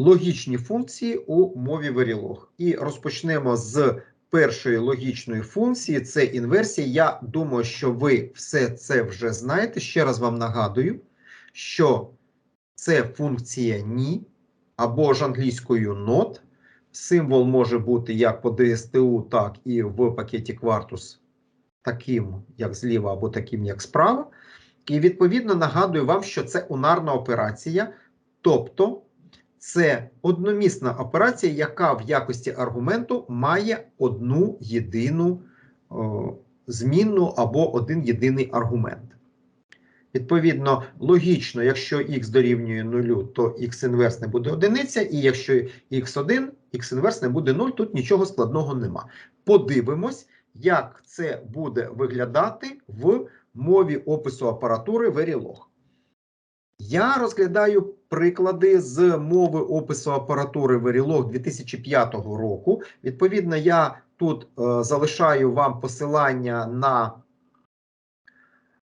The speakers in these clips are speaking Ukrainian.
логічні функції у мові Verilog. І розпочнемо з першої логічної функції це інверсія. Я думаю, що ви все це вже знаєте. Ще раз вам нагадую, що це функція ні або ж англійською not. Символ може бути як по DSTU, так і в пакеті Quartus таким, як зліва, або таким, як справа. І відповідно нагадую вам, що це унарна операція, тобто це одномісна операція, яка в якості аргументу має одну єдину о, змінну або один єдиний аргумент. Відповідно, логічно, якщо х дорівнює 0, то х інверсне буде одиниця, і якщо х1, х інверсне буде 0, тут нічого складного нема. Подивимось, як це буде виглядати в мові опису апаратури Verilog. Я розглядаю приклади з мови опису апаратури Verilog 2005 року. Відповідно, я тут е, залишаю вам посилання на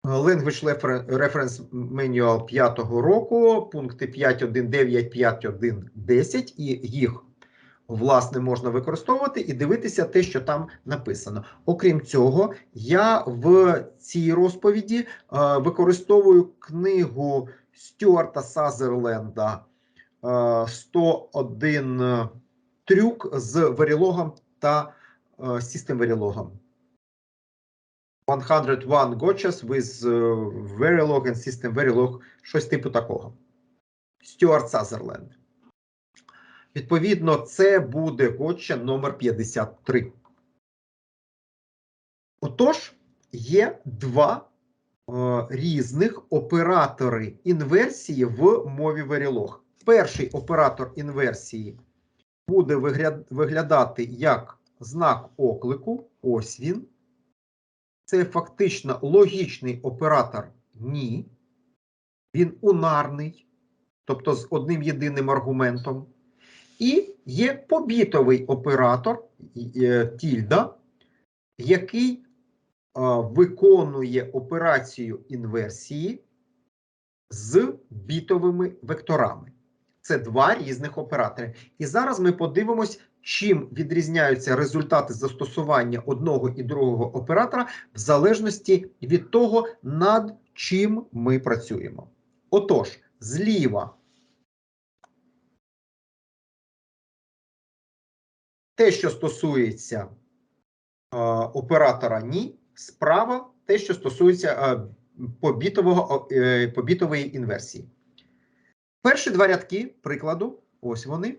Language Reference Manual 5 року, пункти 5.1.9, 5.1.10, і їх, власне, можна використовувати і дивитися те, що там написано. Окрім цього, я в цій розповіді е, використовую книгу Стюарта Сазерленда е, 101 трюк з варілогом та е, System Verilog. 101 gotchas with Verilog and System Verilog, щось типу такого. Стюарт Сазерленд. Відповідно, це буде готча номер 53. Отож, є два е, різних оператори інверсії в мові Verilog. Перший оператор інверсії буде виглядати як знак оклику. Ось він. Це фактично логічний оператор ні. Він унарний, тобто з одним єдиним аргументом. І є побітовий оператор е, тільда, який е, виконує операцію інверсії з бітовими векторами. Це два різних оператори. І зараз ми подивимось, чим відрізняються результати застосування одного і другого оператора в залежності від того, над чим ми працюємо. Отож, зліва те, що стосується е, оператора ні, справа те, що стосується е, побітового, е, побітової інверсії. Перші два рядки прикладу, ось вони.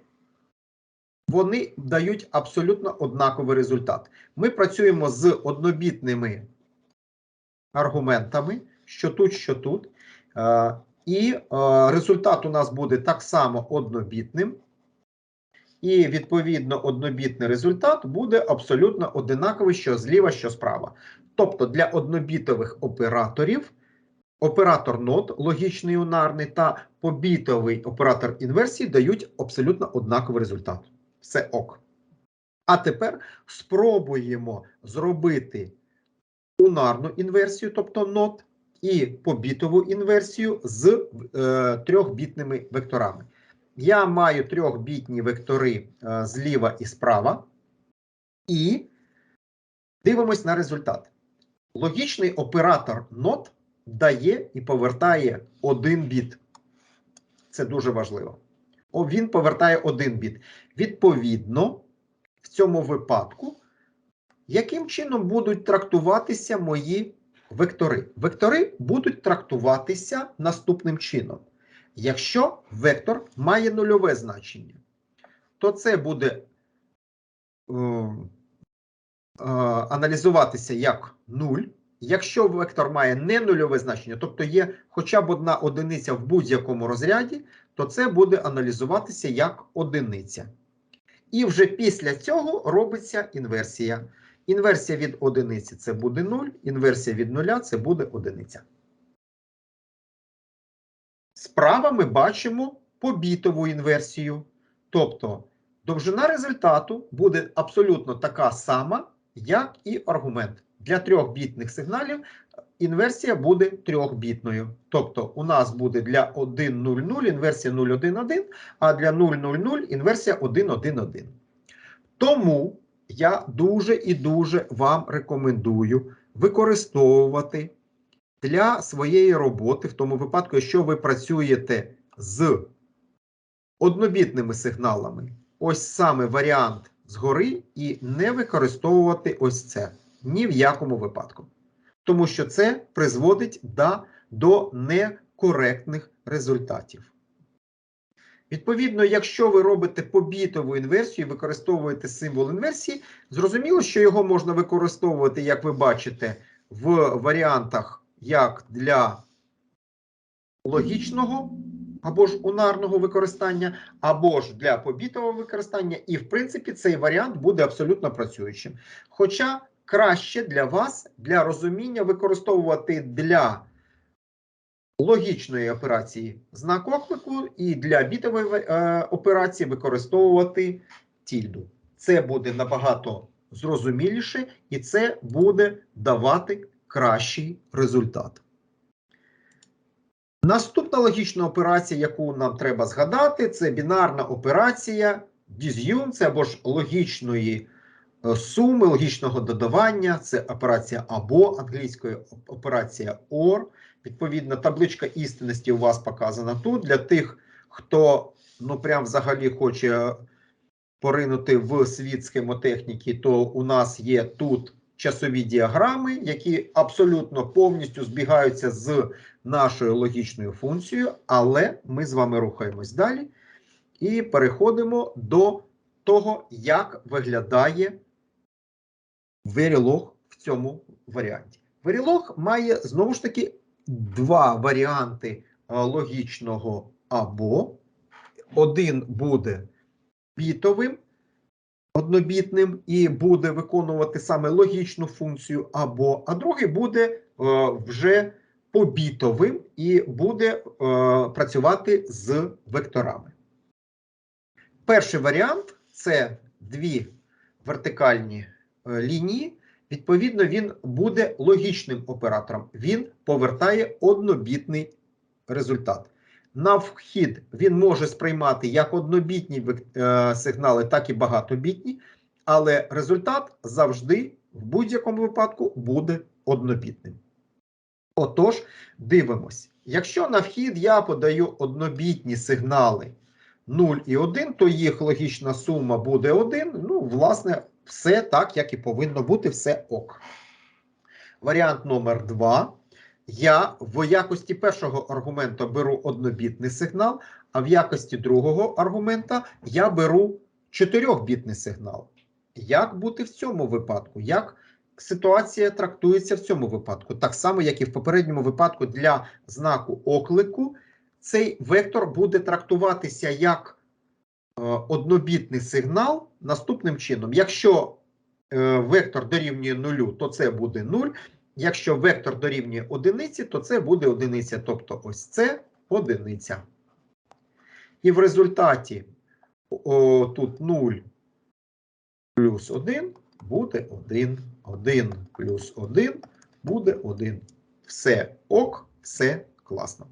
Вони дають абсолютно однаковий результат. Ми працюємо з однобітними аргументами, що тут, що тут. Е, і результат у нас буде так само однобітним. І, відповідно, однобітний результат буде абсолютно одинаковий, що зліва, що справа. Тобто для однобітових операторів оператор NOT, логічний унарний, та побітовий оператор інверсії дають абсолютно однаковий результат. Все ок. А тепер спробуємо зробити унарну інверсію, тобто NOT, і побітову інверсію з е, трьохбітними векторами. Я маю трьохбітні вектори е, зліва і справа, і дивимось на результат. Логічний оператор NOT дає і повертає один біт. Це дуже важливо. О, Він повертає один біт. Відповідно, в цьому випадку, яким чином будуть трактуватися мої вектори? Вектори будуть трактуватися наступним чином. Якщо вектор має нульове значення, то це буде е, аналізуватися як 0. Якщо вектор має не нульове значення, тобто є хоча б одна одиниця в будь-якому розряді, то це буде аналізуватися як одиниця. І вже після цього робиться інверсія. Інверсія від одиниці це буде 0, інверсія від нуля це буде одиниця. Справа ми бачимо побітову інверсію. Тобто довжина результату буде абсолютно така сама, як і аргумент. Для трьох бітних сигналів інверсія буде трьохбітною. Тобто у нас буде для 1.00 інверсія 0.1.1, а для 0.00 інверсія 1.1.1. Тому я дуже і дуже вам рекомендую використовувати для своєї роботи, в тому випадку, якщо ви працюєте з однобітними сигналами, ось саме варіант згори, і не використовувати ось це ні в якому випадку. Тому що це призводить до, до некоректних результатів. Відповідно, якщо ви робите побітову інверсію і використовуєте символ інверсії, зрозуміло, що його можна використовувати, як ви бачите, в варіантах як для логічного або ж унарного використання, або ж для побітового використання, і, в принципі, цей варіант буде абсолютно працюючим. Хоча краще для вас, для розуміння, використовувати для логічної операції знак оклику і для бітової е, операції використовувати тільду. Це буде набагато зрозуміліше, і це буде давати кращий результат. Наступна логічна операція, яку нам треба згадати, це бінарна операція діз'юнкції або ж логічної е, суми, логічного додавання. Це операція або англійською операція OR. Відповідно, табличка істинності у вас показана тут. Для тих, хто ну прям взагалі хоче поринути в світ схемотехніки, то у нас є тут часові діаграми, які абсолютно повністю збігаються з нашою логічною функцією, але ми з вами рухаємось далі і переходимо до того, як виглядає Verilog в цьому варіанті. Verilog має знову ж таки два варіанти е, логічного або. Один буде бітовим, однобітним і буде виконувати саме логічну функцію або, а другий буде е, вже побітовим і буде е, працювати з векторами. Перший варіант це дві вертикальні е, лінії. Відповідно, він буде логічним оператором. Він повертає однобітний результат. На вхід він може сприймати як однобітні е, сигнали, так і багатобітні, але результат завжди в будь-якому випадку буде однобітним. Отож, дивимось. Якщо на вхід я подаю однобітні сигнали 0 і 1, то їх логічна сума буде 1. Ну, власне, все так, як і повинно бути, все ок. Варіант номер 2. Я в якості першого аргумента беру однобітний сигнал, а в якості другого аргумента я беру чотирьохбітний сигнал. Як бути в цьому випадку? Як ситуація трактується в цьому випадку? Так само, як і в попередньому випадку для знаку оклику, цей вектор буде трактуватися як е, однобітний сигнал наступним чином. Якщо е, вектор дорівнює нулю, то це буде 0. Якщо вектор дорівнює одиниці, то це буде одиниця. Тобто ось це одиниця. І в результаті о, тут 0 плюс 1 буде 1. 1 плюс 1 буде 1. Все ок, все класно.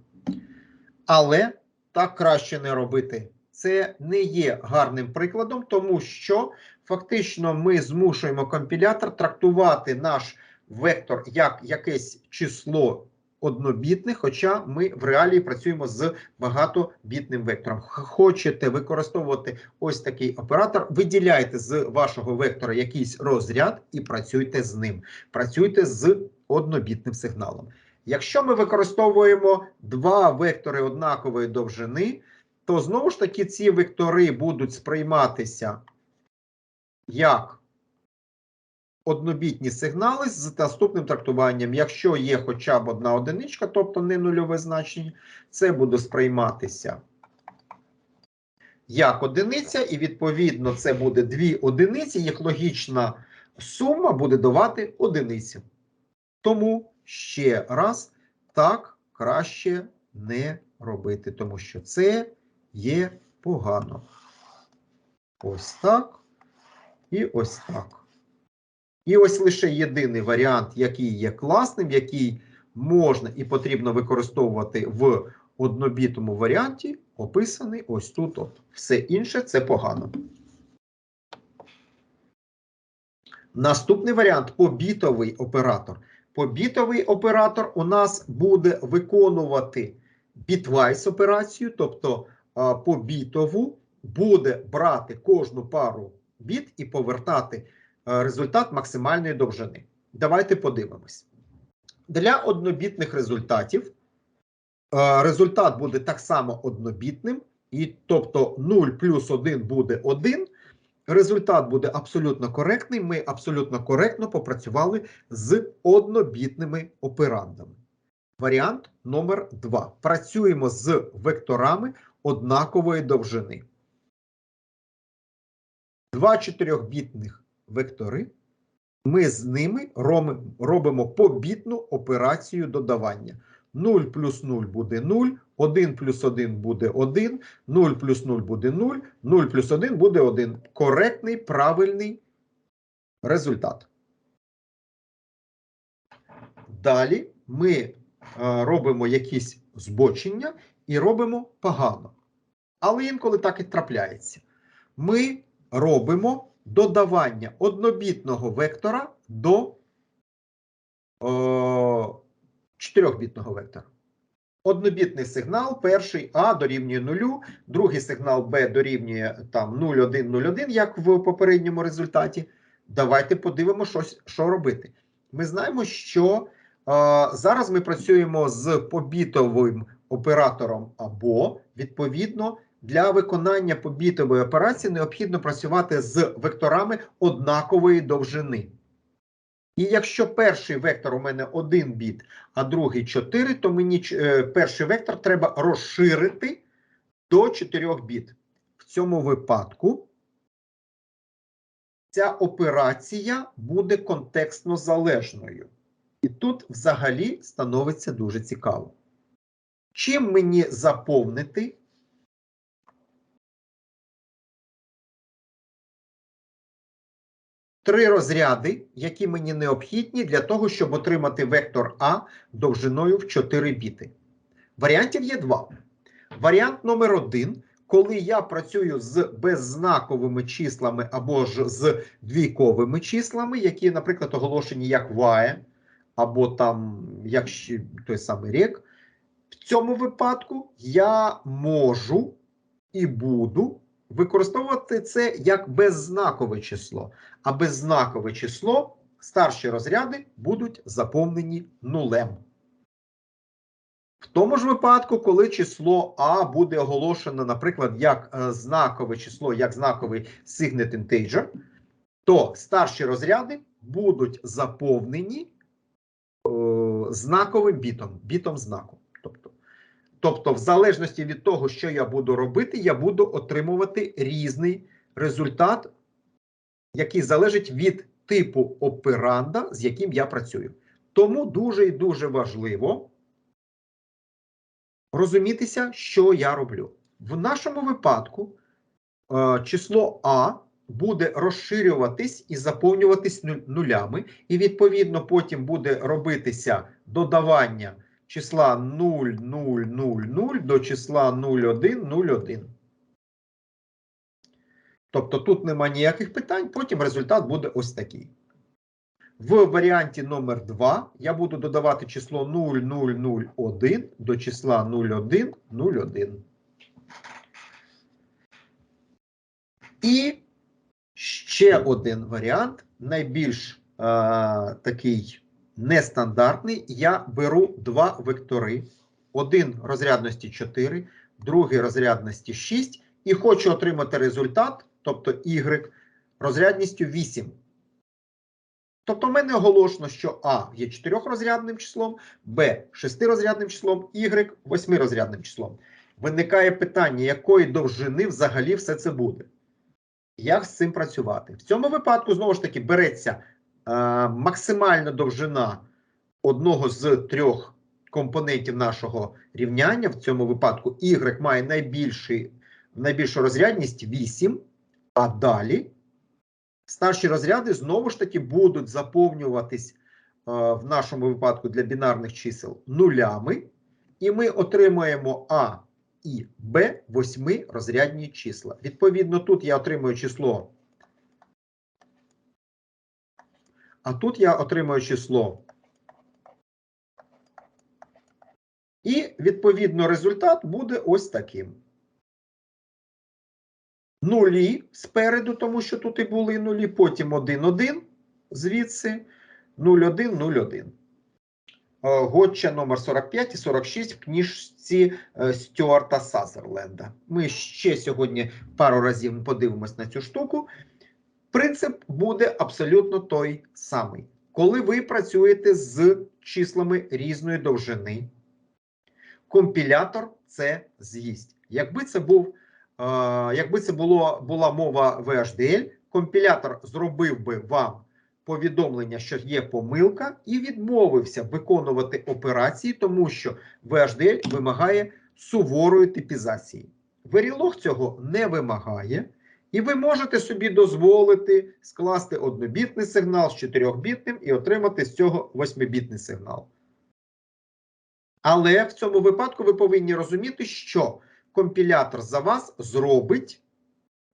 Але так краще не робити. Це не є гарним прикладом, тому що фактично ми змушуємо компілятор трактувати наш вектор як якесь число однобітне, хоча ми в реалії працюємо з багатобітним вектором. Хочете використовувати ось такий оператор, виділяйте з вашого вектора якийсь розряд і працюйте з ним. Працюйте з однобітним сигналом. Якщо ми використовуємо два вектори однакової довжини, то знову ж таки ці вектори будуть сприйматися як однобітні сигнали з наступним трактуванням. Якщо є хоча б одна одиничка, тобто не нульове значення, це буде сприйматися як одиниця, і відповідно це буде дві одиниці, їх логічна сума буде давати одиницю. Тому ще раз так краще не робити, тому що це є погано. Ось так і ось так. І ось лише єдиний варіант, який є класним, який можна і потрібно використовувати в однобітому варіанті, описаний ось тут. От. Все інше це погано. Наступний варіант побітовий оператор. Побітовий оператор у нас буде виконувати бітвайс операцію, тобто побітову буде брати кожну пару біт і повертати результат максимальної довжини. Давайте подивимось. Для однобітних результатів результат буде так само однобітним, і тобто 0 плюс 1 буде 1. Результат буде абсолютно коректний. Ми абсолютно коректно попрацювали з однобітними операндами. Варіант номер 2. Працюємо з векторами однакової довжини. Два чотирьохбітних вектори. Ми з ними робимо побітну операцію додавання. 0 плюс 0 буде 0, 1 плюс 1 буде 1, 0 плюс 0 буде 0, 0 плюс 1 буде 1. Коректний, правильний результат. Далі ми е, робимо якісь збочення і робимо погано. Але інколи так і трапляється. Ми робимо додавання однобітного вектора до. Чотирьохбітного вектора. Однобітний сигнал, перший А дорівнює нулю, другий сигнал Б дорівнює там 0,1,0,1, як в попередньому результаті. Давайте подивимося, що, що робити. Ми знаємо, що е, зараз ми працюємо з побітовим оператором або, відповідно, для виконання побітової операції необхідно працювати з векторами однакової довжини. І якщо перший вектор у мене 1 біт, а другий 4, то мені е, перший вектор треба розширити до 4 біт. В цьому випадку ця операція буде контекстно залежною. І тут взагалі становиться дуже цікаво. Чим мені заповнити три розряди, які мені необхідні для того, щоб отримати вектор А довжиною в 4 біти. Варіантів є два. Варіант номер один, коли я працюю з беззнаковими числами або ж з двійковими числами, які, наприклад, оголошені як ває, або там як той самий рік. В цьому випадку я можу і буду використовувати це як беззнакове число. А беззнакове число старші розряди будуть заповнені нулем. В тому ж випадку, коли число А буде оголошено, наприклад, як е, знакове число, як знаковий signet integer, то старші розряди будуть заповнені е, знаковим бітом, бітом знаку. Тобто, в залежності від того, що я буду робити, я буду отримувати різний результат, який залежить від типу операнда, з яким я працюю. Тому дуже і дуже важливо розумітися, що я роблю. В нашому випадку е, число А буде розширюватись і заповнюватись нулями, і, відповідно, потім буде робитися додавання числа 0,000 до числа 0,1,01. Тобто тут нема ніяких питань, потім результат буде ось такий. В варіанті номер 2 я буду додавати число 0001 до числа 0101. І ще один варіант, найбільш а, такий нестандартний, я беру два вектори. Один розрядності 4, другий розрядності 6, і хочу отримати результат, тобто y, розрядністю 8. Тобто, в мене оголошено, що А є 4-розрядним числом, Б 6-розрядним числом, Y 8-розрядним числом. Виникає питання, якої довжини взагалі все це буде. Як з цим працювати? В цьому випадку, знову ж таки, береться максимальна довжина одного з трьох компонентів нашого рівняння. В цьому випадку y має найбільшу розрядність 8, а далі Старші розряди знову ж таки будуть заповнюватись е, в нашому випадку для бінарних чисел нулями, і ми отримаємо А і Б восьми розрядні числа. Відповідно, тут я отримую число. А тут я отримую число. І, відповідно, результат буде ось таким. Нулі спереду, тому що тут і були нулі, потім 1, 1, звідси 0, 1, 0, 1. Готча номер 45 і 46 в книжці е, Стюарта Сазерленда. Ми ще сьогодні пару разів подивимось на цю штуку. Принцип буде абсолютно той самий. Коли ви працюєте з числами різної довжини, компілятор це з'їсть. Якби це був, е, якби це було, була мова VHDL, компілятор зробив би вам повідомлення, що є помилка, і відмовився виконувати операції, тому що VHDL вимагає суворої типізації. Verilog цього не вимагає. І ви можете собі дозволити скласти однобітний сигнал з 4-бітним і отримати з цього 8-бітний сигнал. Але в цьому випадку ви повинні розуміти, що компілятор за вас зробить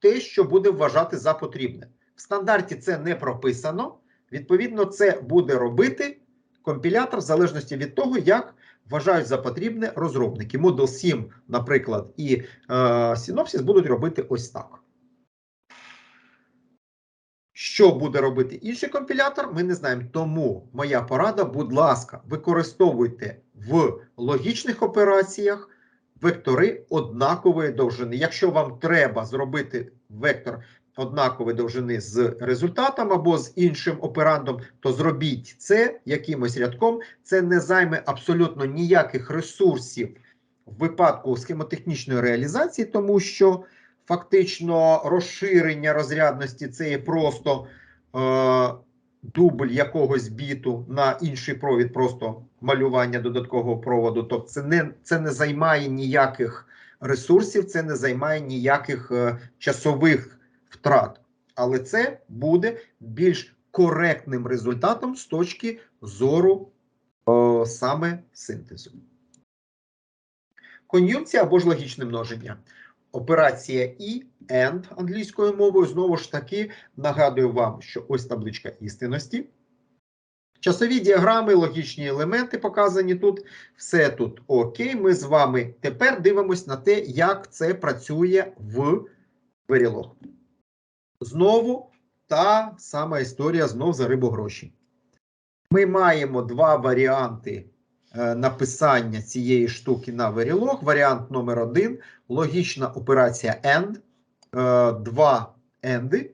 те, що буде вважати за потрібне. В стандарті це не прописано. Відповідно, це буде робити компілятор в залежності від того, як вважають за потрібне розробники. Model 7, наприклад, і е, Synopsys будуть робити ось так. Що буде робити інший компілятор, ми не знаємо. Тому моя порада, будь ласка, використовуйте в логічних операціях вектори однакової довжини. Якщо вам треба зробити вектор однакової довжини з результатом або з іншим операндом, то зробіть це якимось рядком. Це не займе абсолютно ніяких ресурсів в випадку схемотехнічної реалізації, тому що фактично розширення розрядності це є просто е, дубль якогось біту на інший провід, просто малювання додаткового проводу. Тобто це не, це не займає ніяких ресурсів, це не займає ніяких е, часових втрат. Але це буде більш коректним результатом з точки зору е, саме синтезу. Кон'юнкція або ж логічне множення. Операція і AND англійською мовою. Знову ж таки, нагадую вам, що ось табличка істинності. Часові діаграми, логічні елементи показані тут. Все тут окей. Ми з вами тепер дивимося на те, як це працює в Verilog. Знову та сама історія знов за рибу гроші. Ми маємо два варіанти написання цієї штуки на Verilog. Варіант номер один логічна операція AND, е, два AND,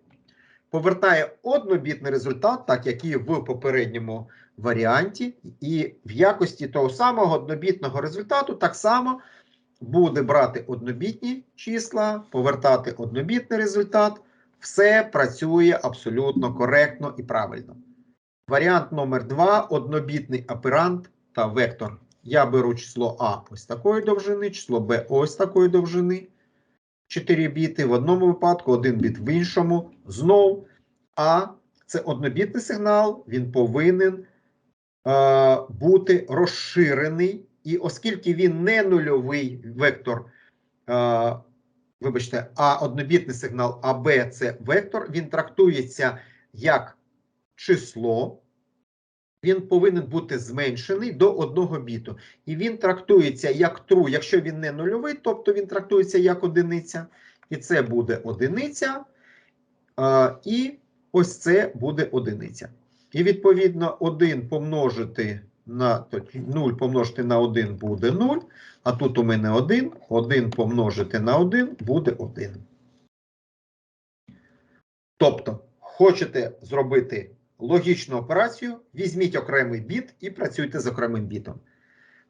повертає однобітний результат, так як і в попередньому варіанті, і в якості того самого однобітного результату так само буде брати однобітні числа, повертати однобітний результат. Все працює абсолютно коректно і правильно. Варіант номер 2 однобітний оперант та вектор. Я беру число А ось такої довжини, число Б ось такої довжини. 4 біти в одному випадку, один біт в іншому. Знов А це однобітний сигнал, він повинен е, бути розширений. І оскільки він не нульовий вектор, е, вибачте, а однобітний сигнал АБ це вектор, він трактується як число. Він повинен бути зменшений до одного біту. І він трактується як true, якщо він не нульовий, тобто він трактується як одиниця. І це буде одиниця. І ось це буде одиниця. І відповідно 1 помножити на 0 помножити на 1 буде 0. А тут у мене 1. 1 помножити на 1 буде 1. Тобто, хочете зробити логічну операцію, візьміть окремий біт і працюйте з окремим бітом.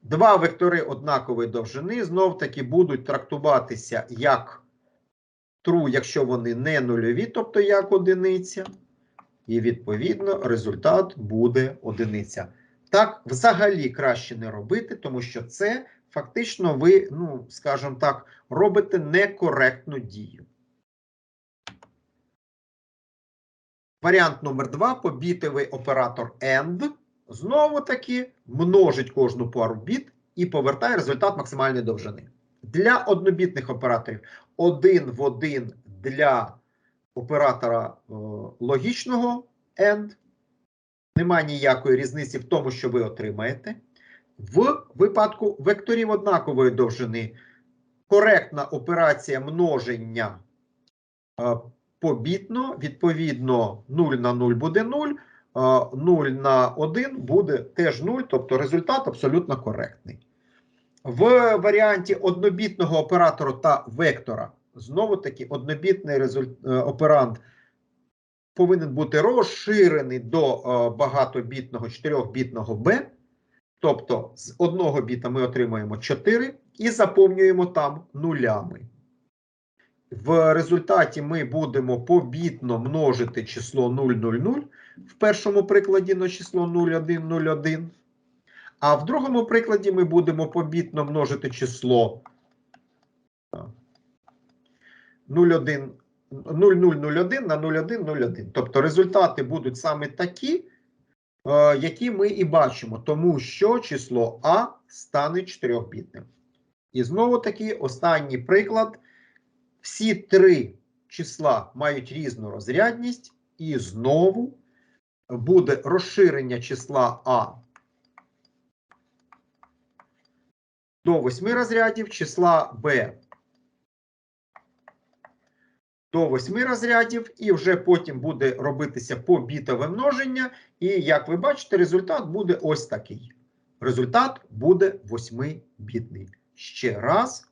Два вектори однакової довжини знов таки будуть трактуватися як true, якщо вони не нульові, тобто як одиниця. І відповідно результат буде одиниця. Так, взагалі краще не робити, тому що це фактично ви, ну, скажімо так, робите некоректну дію. Варіант номер 2 побітовий оператор AND. Знову таки множить кожну пару біт і повертає результат максимальної довжини. Для однобітних операторів один в один для оператора е, логічного AND. Немає ніякої різниці в тому, що ви отримаєте. В випадку векторів однакової довжини коректна операція множення е, побітно, відповідно, 0 на 0 буде 0, е, 0 на 1 буде теж 0, тобто результат абсолютно коректний. В варіанті однобітного оператора та вектора, знову таки, однобітний результ... е, оперант повинен бути розширений до е, багатобітного 4-бітного B. Тобто з одного біта ми отримуємо 4 і заповнюємо там нулями. В результаті ми будемо побітно множити число 000 в першому прикладі на число 0101. А в другому прикладі ми будемо побітно множити число 01, 0001 на 0101. Тобто результати будуть саме такі, е, які ми і бачимо, тому що число А стане 4-бітним. І знову таки останній приклад. Всі три числа мають різну розрядність, і знову буде розширення числа А до 8 розрядів, числа Б до 8 розрядів, і вже потім буде робитися побітове множення. І як ви бачите, результат буде ось такий. Результат буде 8-бітний. Ще раз,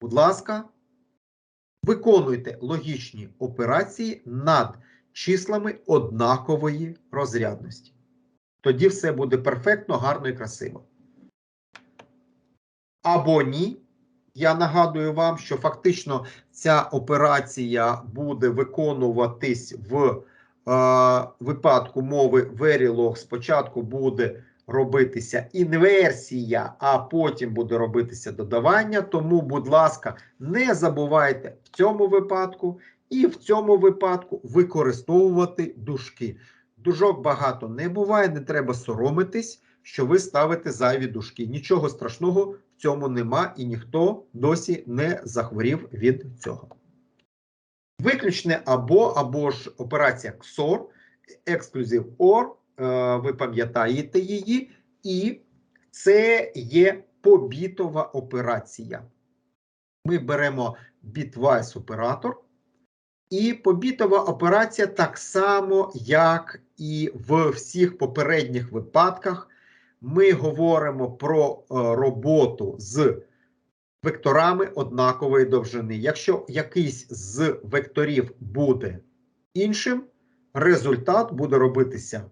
будь ласка, виконуйте логічні операції над числами однакової розрядності. Тоді все буде перфектно, гарно і красиво. Або ні. Я нагадую вам, що фактично ця операція буде виконуватись в е, випадку мови Verilog. Спочатку буде робитися інверсія, а потім буде робитися додавання. Тому, будь ласка, не забувайте в цьому випадку і в цьому випадку використовувати дужки. Дужок багато не буває, не треба соромитись, що ви ставите зайві дужки. Нічого страшного в цьому нема, і ніхто досі не захворів від цього. Виключне або або ж операція XOR, Exclusive OR, ви пам'ятаєте її, і це є побітова операція. Ми беремо bitwise оператор. І побітова операція так само, як і в всіх попередніх випадках, ми говоримо про е, роботу з векторами однакової довжини. Якщо якийсь з векторів буде іншим, результат буде робитися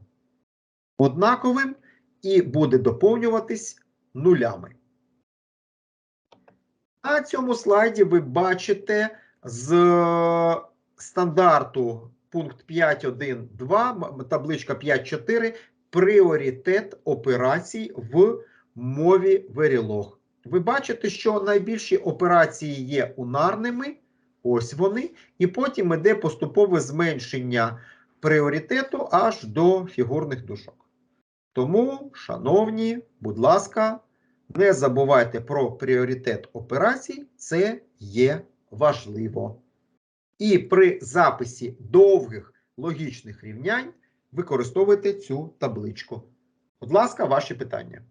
однаковим і буде доповнюватись нулями. На цьому слайді ви бачите з стандарту пункт 5.1.2, табличка 5.4, пріоритет операцій в мові Verilog. Ви бачите, що найбільші операції є унарними, ось вони, і потім йде поступове зменшення пріоритету аж до фігурних дужок. Тому, шановні, будь ласка, не забувайте про пріоритет операцій, це є важливо. І при записі довгих логічних рівнянь використовуйте цю табличку. Будь ласка, ваші питання.